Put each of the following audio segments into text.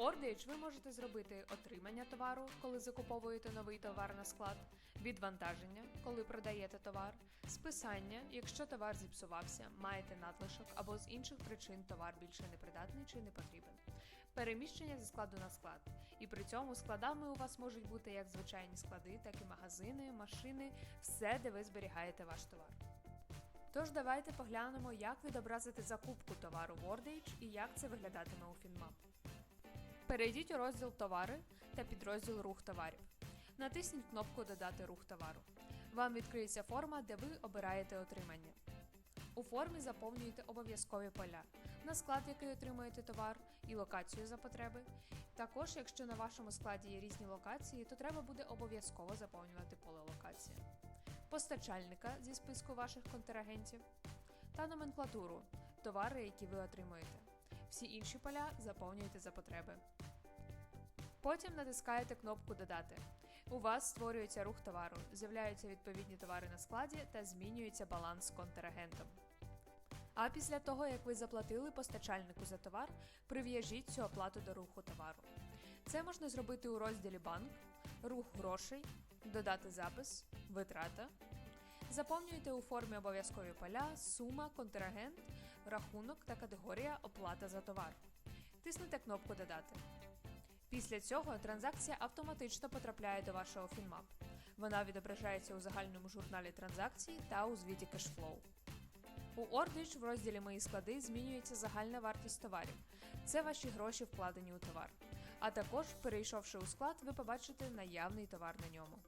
Ордич ви можете зробити отримання товару, коли закуповуєте новий товар на склад, відвантаження, коли продаєте товар, списання, якщо товар зіпсувався, маєте надлишок або з інших причин товар більше не придатний чи не потрібен, переміщення зі складу на склад. І при цьому складами у вас можуть бути як звичайні склади, так і магазини, машини, все, де ви зберігаєте ваш товар. Тож давайте поглянемо, як відобразити закупку товару Wordage і як це виглядатиме у FinMap. Перейдіть у розділ Товари та підрозділ Рух товарів. Натисніть кнопку Додати рух товару. Вам відкриється форма, де ви обираєте отримання. У формі заповнюєте обов'язкові поля на склад, який отримуєте товар, і локацію за потреби. Також, якщо на вашому складі є різні локації, то треба буде обов'язково заповнювати поле локація, постачальника зі списку ваших контрагентів та номенклатуру товари, які ви отримуєте. Всі інші поля заповнюєте за потреби. Потім натискаєте кнопку Додати. У вас створюється рух товару, з'являються відповідні товари на складі та змінюється баланс з контрагентом. А після того, як ви заплатили постачальнику за товар, прив'яжіть цю оплату до руху товару. Це можна зробити у розділі Банк, рух грошей, додати запис, витрата. Заповнюйте у формі обов'язкові поля, сума, контрагент, рахунок та категорія оплата за товар. Тиснете кнопку Додати. Після цього транзакція автоматично потрапляє до вашого FinMap. Вона відображається у загальному журналі транзакцій та у звіті Cashflow. У Ordich в розділі Мої склади змінюється загальна вартість товарів. Це ваші гроші вкладені у товар. А також, перейшовши у склад, ви побачите наявний товар на ньому.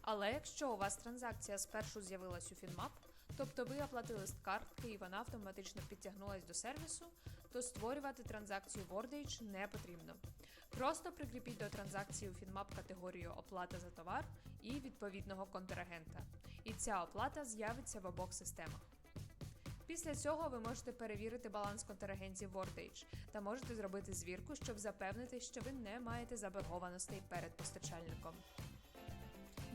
Але якщо у вас транзакція спершу з'явилась у FinMap, тобто ви оплатили з картки і вона автоматично підтягнулась до сервісу, то створювати транзакцію Wordage не потрібно. Просто прикріпіть до транзакції у FinMap категорію оплата за товар і відповідного контрагента. І ця оплата з'явиться в обох системах. Після цього ви можете перевірити баланс контрагентів Wordage та можете зробити звірку, щоб запевнити, що ви не маєте заборгованостей перед постачальником.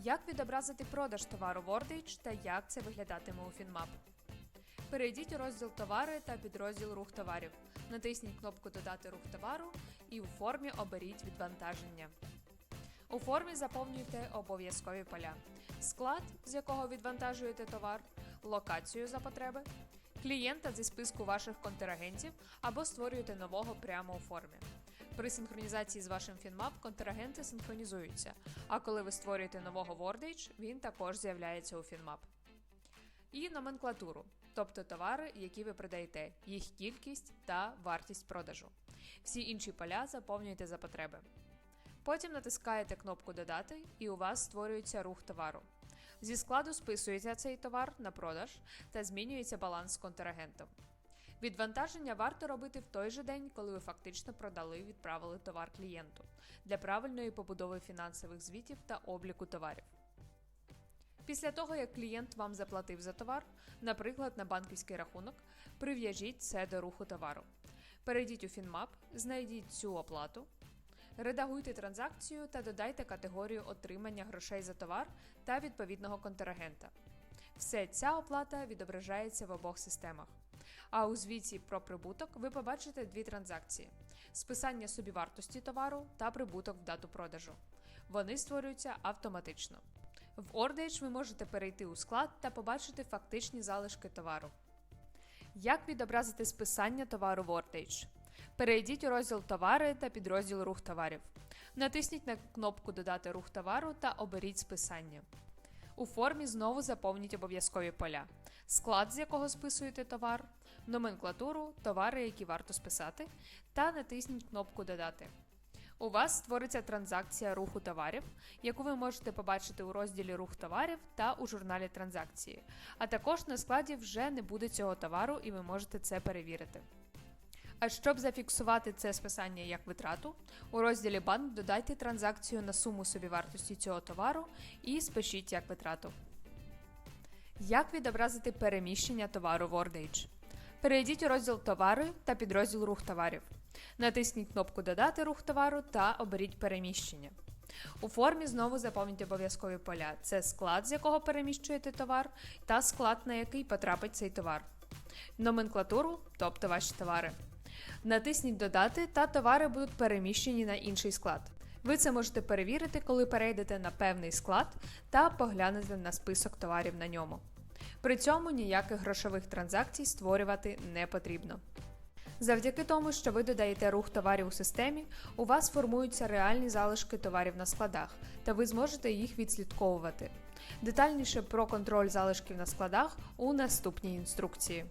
Як відобразити продаж товару Wordage та як це виглядатиме у FinMap? Перейдіть у розділ Товари та підрозділ Рух товарів. Натисніть кнопку Додати рух товару і у формі оберіть відвантаження. У формі заповнюйте обов'язкові поля: склад, з якого відвантажуєте товар, локацію за потреби, клієнта зі списку ваших контрагентів або створюєте нового прямо у формі. При синхронізації з вашим FinMap контрагенти синхронізуються, а коли ви створюєте нового Wordage, він також з'являється у FinMap. І номенклатуру, тобто товари, які ви продаєте, їх кількість та вартість продажу. Всі інші поля заповнюєте за потреби. Потім натискаєте кнопку Додати, і у вас створюється рух товару. Зі складу списується цей товар на продаж та змінюється баланс з контрагентом. Відвантаження варто робити в той же день, коли ви фактично продали і відправили товар клієнту для правильної побудови фінансових звітів та обліку товарів. Після того, як клієнт вам заплатив за товар, наприклад, на банківський рахунок, прив'яжіть це до руху товару. Перейдіть у FinMap, знайдіть цю оплату, редагуйте транзакцію та додайте категорію отримання грошей за товар та відповідного контрагента. Все ця оплата відображається в обох системах. А у звіті про прибуток ви побачите дві транзакції: списання собівартості товару та прибуток в дату продажу. Вони створюються автоматично. В Ordage ви можете перейти у склад та побачити фактичні залишки товару. Як відобразити списання товару в Ordage? Перейдіть у розділ Товари та підрозділ Рух товарів. Натисніть на кнопку Додати рух товару та оберіть списання. У формі знову заповніть обов'язкові поля: склад, з якого списуєте товар, номенклатуру, товари, які варто списати, та натисніть кнопку Додати. У вас створиться транзакція руху товарів, яку ви можете побачити у розділі Рух товарів та у журналі транзакції. А також на складі вже не буде цього товару, і ви можете це перевірити. А щоб зафіксувати це списання як витрату, у розділі Банк додайте транзакцію на суму собівартості цього товару і спишіть як витрату. Як відобразити переміщення товару в Ordage? Перейдіть у розділ Товари та підрозділ Рух товарів. Натисніть кнопку Додати рух товару та оберіть переміщення. У формі знову заповніть обов'язкові поля: це склад, з якого переміщуєте товар, та склад, на який потрапить цей товар, номенклатуру, тобто ваші товари. Натисніть Додати та товари будуть переміщені на інший склад. Ви це можете перевірити, коли перейдете на певний склад та поглянете на список товарів на ньому. При цьому ніяких грошових транзакцій створювати не потрібно. Завдяки тому, що ви додаєте рух товарів у системі, у вас формуються реальні залишки товарів на складах, та ви зможете їх відслідковувати. Детальніше про контроль залишків на складах у наступній інструкції.